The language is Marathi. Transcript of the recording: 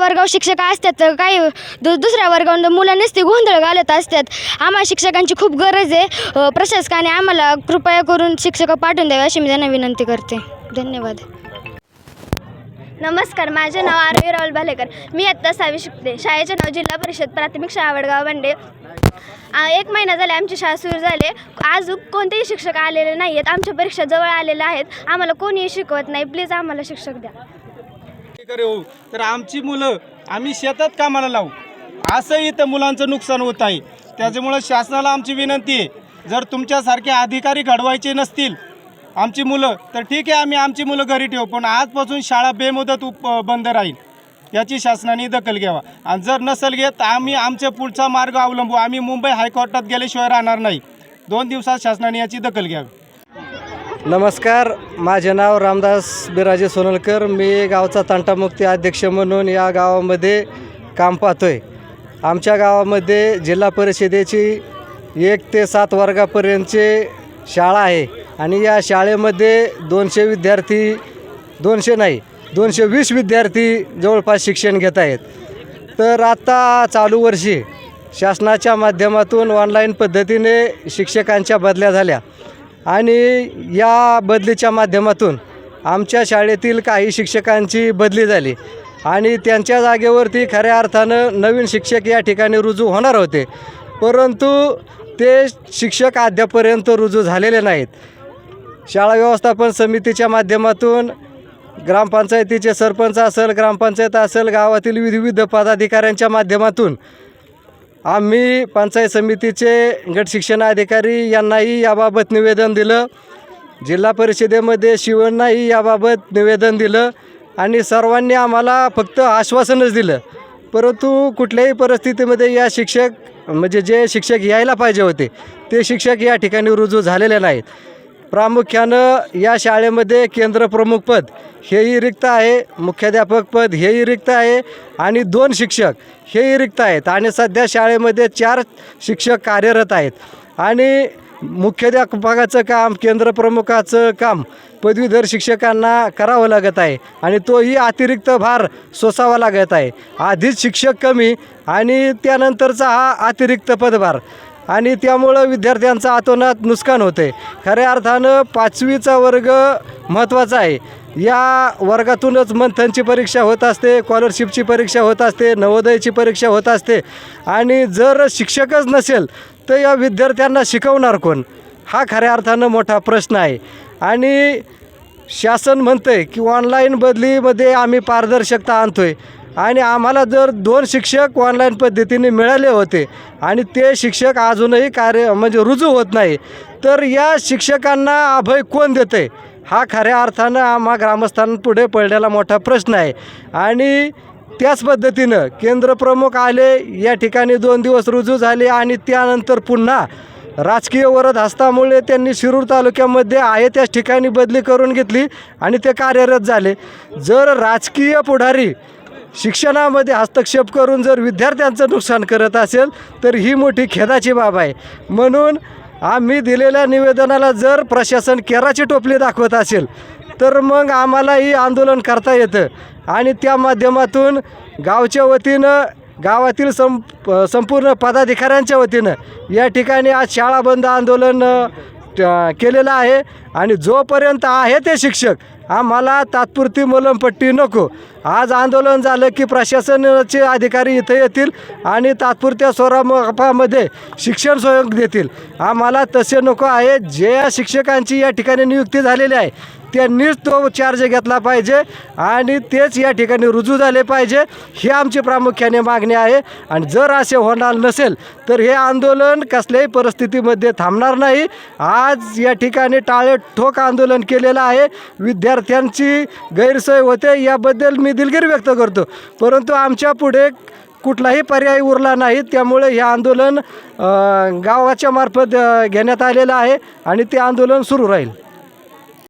वर्गाव शिक्षक असतात काही दु दुसऱ्या वर्गावर मुलांनीच ती गोंधळ घालत असतात. आम्हाला शिक्षकांची खूप गरज आहे. प्रशासकाने आम्हाला कृपया करून शिक्षक पाठवून द्यावे अशी मी त्यांना विनंती करते. धन्यवाद. नमस्कार माझे नाव आरवी राहुल भालेकर. मी आत्ता सावी शिकते. शाळेचे नाव जिल्हा परिषद प्राथमिक शाळा वडगाव वंडे. एक महिना झाले आमची शाळा सुरू झाले. आज कोणतेही शिक्षक आलेले नाही आहेत आमच्या परीक्षा जवळ आलेल्या आहेत. आम्हाला कोणीही शिकवत नाही. प्लीज आम्हाला शिक्षक द्या. करे हो तर आमची मुलं आम्ही शेतात कामाला लावू. असंही इथं मुलांचं नुकसान होत आहे. त्याच्यामुळं शासनाला आमची विनंती आहे. जर तुमच्यासारखे अधिकारी घडवायचे नसतील आमची मुलं तर ठीक आहे आम्ही आमची मुलं घरी ठेवू. पण आजपासून शाळा बेमुदत उप बंद राहील. याची शासनाने दखल घ्यावा. आणि जर नसेल घेत आम्ही आमच्या पुढचा मार्ग अवलंबू. आम्ही मुंबई हायकोर्टात गेल्याशिवाय राहणार नाही. दोन दिवसात शासनाने याची दखल घ्यावी. नमस्कार. माझे नाव रामदास बिराजे सोनलकर. मी गावचा तांटामुक्ती अध्यक्ष म्हणून या गावामध्ये काम पाहतोय. आमच्या गावामध्ये जिल्हा परिषदेची एक ते सात वर्गापर्यंतची शाळा आहे. आणि या शाळेमध्ये दोनशे विद्यार्थी दोनशे नाही दोनशे वीस विद्यार्थी जवळपास शिक्षण घेत आहेत. तर आता चालू वर्षी शासनाच्या माध्यमातून ऑनलाईन पद्धतीने शिक्षकांच्या बदल्या झाल्या. आणि या बदलीच्या माध्यमातून आमच्या शाळेतील काही शिक्षकांची बदली झाली. आणि त्यांच्या जागेवरती खऱ्या अर्थानं नवीन शिक्षक या ठिकाणी रुजू होणार होते. परंतु ते शिक्षक अद्यापर्यंत रुजू झालेले नाहीत. शाळा व्यवस्थापन समितीच्या माध्यमातून ग्रामपंचायतीचे सरपंच असेल ग्रामपंचायत असेल गावातील विविध पदाधिकाऱ्यांच्या माध्यमातून आम्ही पंचायत समितीचे गट शिक्षणाधिकारी यांनाही याबाबत निवेदन दिलं. जिल्हा परिषदेमध्ये शिवण्णाही याबाबत निवेदन दिलं आणि सर्वांनी आम्हाला फक्त आश्वासनच दिलं. परंतु कुठल्याही परिस्थितीमध्ये या शिक्षक म्हणजे जे शिक्षक यायला पाहिजे होते ते शिक्षक या ठिकाणी रुजू झालेले नाहीत. प्रामुख्यानं या शाळेमध्ये केंद्रप्रमुख पद हेही रिक्त आहे मुख्याध्यापक पद हेही रिक्त आहे आणि दोन शिक्षक हेही रिक्त आहेत आणि सध्या शाळेमध्ये चार शिक्षक कार्यरत आहेत. आणि मुख्याध्यापकाचं काम केंद्रप्रमुखाचं काम पदवीधर शिक्षकांना करावं लागत आहे आणि तोही अतिरिक्त भार सोसावा लागत आहे. आधीच शिक्षक कमी आणि त्यानंतरचा हा अतिरिक्त पदभार. आणि त्यामुळं विद्यार्थ्यांचं आतोनात नुकसान होते. खऱ्या अर्थानं पाचवीचा वर्ग महत्त्वाचा आहे. या वर्गातूनच मंथनची परीक्षा होत असते स्कॉलरशिपची परीक्षा होत असते नवोदयची परीक्षा होत असते. आणि जर शिक्षकच नसेल तर या विद्यार्थ्यांना शिकवणार कोण? हा खऱ्या अर्थानं मोठा प्रश्न आहे. आणि शासन म्हणतं आहे की ऑनलाईन बदलीमध्ये आम्ही पारदर्शकता आणतो आहे आणि आम्हाला जर दोन शिक्षक ऑनलाईन पद्धतीने मिळाले होते आणि ते शिक्षक अजूनही कार्य म्हणजे रुजू होत नाही तर या शिक्षकांना अभय कोण देते हा खऱ्या अर्थानं आम्हा ग्रामस्थांपुढे पडलेला मोठा प्रश्न आहे. आणि त्याच पद्धतीनं केंद्रप्रमुख आले या ठिकाणी दोन दिवस रुजू झाले आणि त्यानंतर पुन्हा राजकीय वरद हस्तामुळे त्यांनी शिरूर तालुक्यामध्ये आहे त्याच ठिकाणी बदली करून घेतली आणि ते कार्यरत झाले. जर राजकीय पुढारी शिक्षणामध्ये हस्तक्षेप करून जर विद्यार्थ्यांचं नुकसान करत असेल तर ही मोठी खेदाची बाब आहे. म्हणून आम्ही दिलेल्या निवेदनाला जर प्रशासन केराची टोपली दाखवत असेल तर मग आम्हालाही आंदोलन करता येतं. आणि त्या माध्यमातून गावच्या वतीनं गावातील सं संपूर्ण पदाधिकाऱ्यांच्या वतीनं या ठिकाणी आज शाळा बंद आंदोलन केलेलं आहे. आणि जोपर्यंत आहे ते शिक्षक आम्हाला तात्पुरती मलमपट्टी नको. आज आंदोलन झालं की प्रशासनाचे अधिकारी इथं येतील आणि तात्पुरत्या स्वरामध्ये शिक्षण सहयोग देतील. आम्हाला तसे नको आहे. जे शिक्षकांची या ठिकाणी नियुक्ती झालेली आहे त्यांनीच तो चार्ज घेतला पाहिजे आणि तेच या ठिकाणी रुजू झाले पाहिजे ही आमची प्रामुख्याने मागणी आहे. आणि जर असे होणार नसेल तर हे आंदोलन कसल्याही परिस्थितीमध्ये थांबणार नाही. आज या ठिकाणी टाळे ठोक आंदोलन केलेलं आहे. विद्यार्थी विद्यार्थ्यांची गैरसोय होते याबद्दल मी दिलगिरी व्यक्त करतो. परंतु आमच्या पुढे कुठलाही पर्याय उरला नाही त्यामुळे हे आंदोलन गावाच्या मार्फत घेण्यात आलेलं आहे आणि ते आंदोलन सुरू राहील.